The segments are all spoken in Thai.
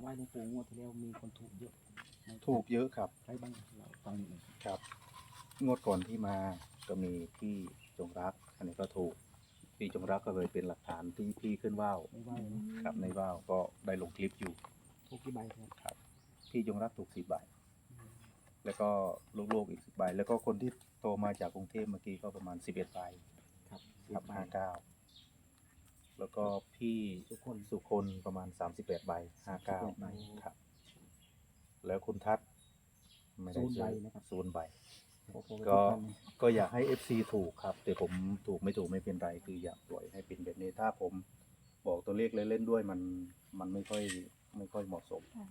ไหว้หลวงปู่งวดที่แล้วมีคนถูกเยอะถูกเยอะครับใครบ้างเราฟังหน่อยครับ งวดก่อนที่มาก็มีพี่จงรักอันนี้ก็ถูก พี่จงรักก็เลยเป็นหลักฐานที่พี่ขึ้นว่าวไม่ไหว้เนอะครับ ในว่าวก็ได้ลงคลิปอยู่ถูกกี่ใบครับครับ พี่จงรักถูกสิบใบแล้วก็ลูกๆอีกสิบใบแล้วก็คนที่โทรมาจากกรุงเทพเมื่อกี้ก็ประมาณสิบเอ็ดใบครับครับสิห้าเก้า แล้วก็พี่ทุกคน สุคนประมาณสามสิบแปดใบห้าเก้าใบครับ แล้วคุณทัศน์ไม่ได้ศูนย์ซื้ใบอนะครับ ศูนย์ใบโอ้โหก็ทุท่านเลยก็อยากให้ FC ถูกครับ แต่ผมถูกไม่ถูกไม่เป็นไร คืออยากปล่อยให้เป็นแบบนี้ถ้าผมบอกตัวเลขเล่นๆด้วยมันมันไม่ค่อยไม่ค่อยเหมาะสม ค่ะ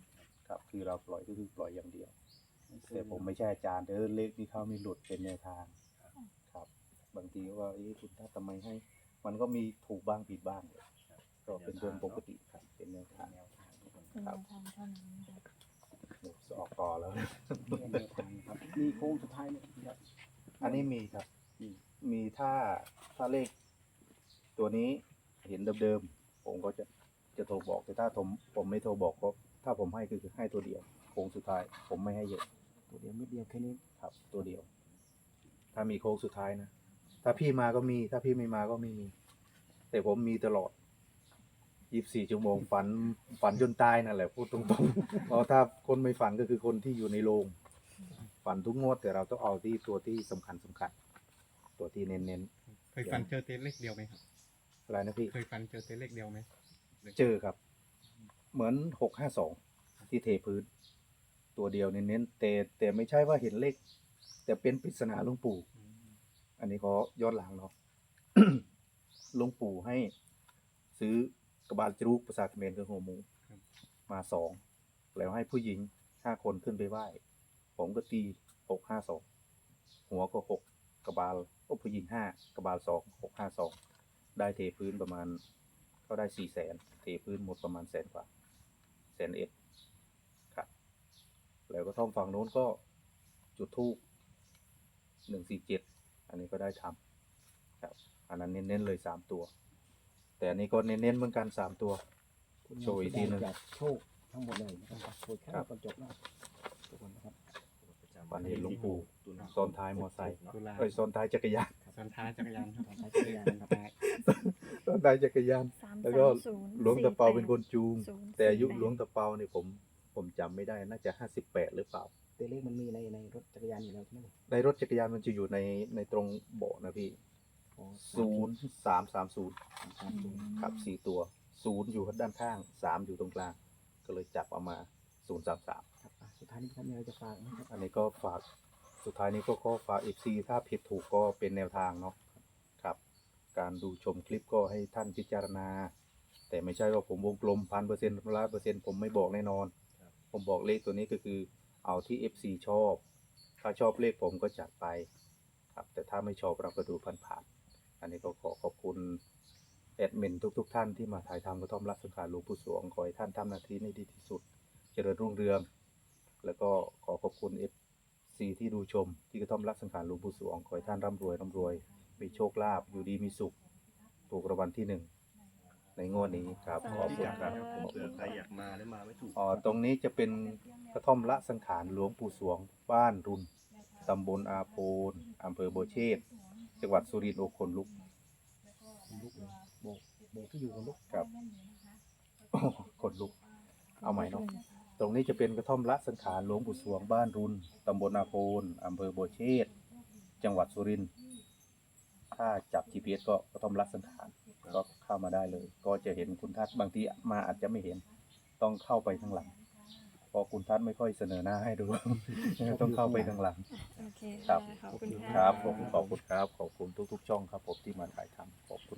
ครับ คือเราปล่อยก็คือปล่อยอย่างเดียว แต่ผมไม่ใช่อาจารย์เด้อเลขที่เขามีหลุดเป็นแนวทาง ครับ บางทีว่าเอ๊ะคุณถ้าทำไมให้ มันก็มีถูกบ้างผิดบ้างเลยก็เป็นเรื่องปกติครับเป็นแนวทางเป็นแนวทางเท่านั้นนะคะเดี๋ยวจะออกต่อแล้วเป็นแนวทางครับมีโค้งสุดท้ายเนี่ยครับอันนี้มีครับมีมีถ้าถ้าเลข ตัวนี้เห็นเดิมๆผมก็จะจะโทรบอกแต่ถ้าผมผมไม่โทรบอกก็ถ้าผมให้คือให้ตัวเดียวโค้งสุดท้าย ผมไม่ให้เยอะตัวเดียวเม็ดเดียวแค่นี้ครับ ตัวเดียว ถ้ามีโค้งสุดท้ายนะ ถ้าพี่มาก็มี ถ้าพี่ไม่มาก็ไม่มี แต่ผมมีตลอดยี่สิบสี่ชั่วโมงฝันฝันจนตายนั่นแหละพูดตรงๆเพราะถ้าคนไม่ฝันก็คือคนที่อยู่ในโรงฝันทุกงวดแต่เราต้องเอาที่ตัวที่สำคัญสำคัญ ตัวที่เน้นเคยฟันเจอเต้เลขเดียวไหมครับๆอะไรนะพี่ เคยฟันเจอเต้เลขเดียวไหมเจอครับ เหมือนหกห้าสองที่เทพื้น ตัวเดียวเน้นๆแต่แต่ไม่ใช่ว่าเห็นเลขแต่เป็นปริศนาหลวงปู่ อันนี้เขาย้อนหลังเนาะหลวงปู่ให้ซื้อกระบาลจรูกภาษาเขมรคือหัวหมู มาสองแล้วให้ผู้หญิงห้าคนขึ้นไปไหว้ ผมก็ตีหกห้าสองหัวก็หกกระบาลก็ผู้หญิงห้ากระบาลสองหกห้าสองได้เทพื้นประมาณ ก็ได้สี่แสนเทพื้นหมดประมาณแสนกว่าแสนเอ็ดครับ แล้วก็ท่อมฝั่งโน้นก็จุดทูบหนึ่งสี่เจ็ด อันนี้ก็ได้ทำครับอันนั้นเน้นๆเลยสามตัว แต่อันนี้ก็เน้นๆเหมือนกันสามตัวคุณโชว์อีกทีหนึ่ง จากโชคทั้งหมดเลยนะครับโชว์แค่ครับตอนจบนะทุกคนนะครับฝันเห็นหลวงปู่ซ้อนท้ายมอไซค์ตุลาเอ้ยซ้อนท้ายจักรยานซ้อนท้ายจักรยานครับตอนท้ายจักรยานนะครับซ้อนท้ายจักรยาน สามแล้วสาก็มศูนย์หลวงตะเปาเป็นคนจูงศูนย์แต่อายุสี่หลวงตะเปาเนี่ยผม ผมจำไม่ได้น่าจะห้าสิบแปดหรือเปล่า ตัวเลขมันมีในในรถจักรยานอยู่แล้วใช่ไหมในรถจักรยานมันจะอยู่ในในตรงเบาะนะพี่อ๋อศูนย์สามสามศูนย์สามศูนย์ครับสี่ตัวศูนย์อยู่ด้านข้างสามอยู่ตรงกลาง ก็เลยจับเอามาศูนย์สามสาม ครับอะสุดท้ายนี้ครับมีอะไรจะฝากไหมครับอันนี้ก็ฝากสุดท้ายนี้ก็ก็ฝากเอฟซีถ้าผิดถูกก็เป็นแนวทางเนาะครับ การดูชมคลิปก็ให้ท่านพิจารณา แต่ไม่ใช่ว่าผมวงกลมพันเปอร์เซ็นต์ร้อยเปอร์เซ็นต์ผมไม่บอกแน่นอน ผมบอกเลขตัวนี้ก็คือ เอาที่ FC ชอบ ถ้าชอบเลขผมก็จัดไปครับ แต่ถ้าไม่ชอบเราก็ดูผ่านๆอันนี้ก็ขอขอบคุณแอดมินทุกๆท่านที่มาถ่ายทำกระท่อมรักสังขารหลวงปู่สวงขอให้ท่านทำหน้าที่ให้ดีที่สุด เจริญรุ่งเรือง แล้วก็ขอขอบคุณ FC ที่ดูชม ที่กระท่อมรักสังขารหลวงปู่สวงขอให้ท่านร่ำรวยร่ำรวย มีโชคลาภอยู่ดีมีสุข ถูกรางวัลที่หนึ่ง ในงวดนี้ครับขอบคุณครับเผื่อใครอยากมาแล้วมาไม่ถูกอ๋อตรงนี้จะเป็นกระท่อมละสังขารหลวงปู่สวง บ้านรุนตำบลอาโพนอำเภอโบวเชษฐ์จังหวัดสุรินทร์โอคนลุกคนลุกเลยโบกโบกที่อยู่คนลุกครับโอ้คนลุก เอาใหม่เนาะตรงนี้จะเป็นกระท่อมละสังขารหลวงปู่สวง บ้านรุนตำบลอาโพนอำเภอโบวเชษฐ์จังหวัดสุรินทร์ถ้าจับ GPS ก็กระท่อมละสังขาร ก็เข้ามาได้เลย ก็จะเห็นคุณทัศน์บางทีมาอาจจะไม่เห็น ต้องเข้าไปข้างหลังเพราะคุณทัศน์ไม่ค่อยเสนอหน้าให้ดู ต้องเข้าไปข้างหลัง โอเคครัค่ะบขอบคุณคค่ะรับผมขอบคุณครับขอบคุณทุก ๆ ช่องครับผมที่มาถ่ายทำขอบคุณ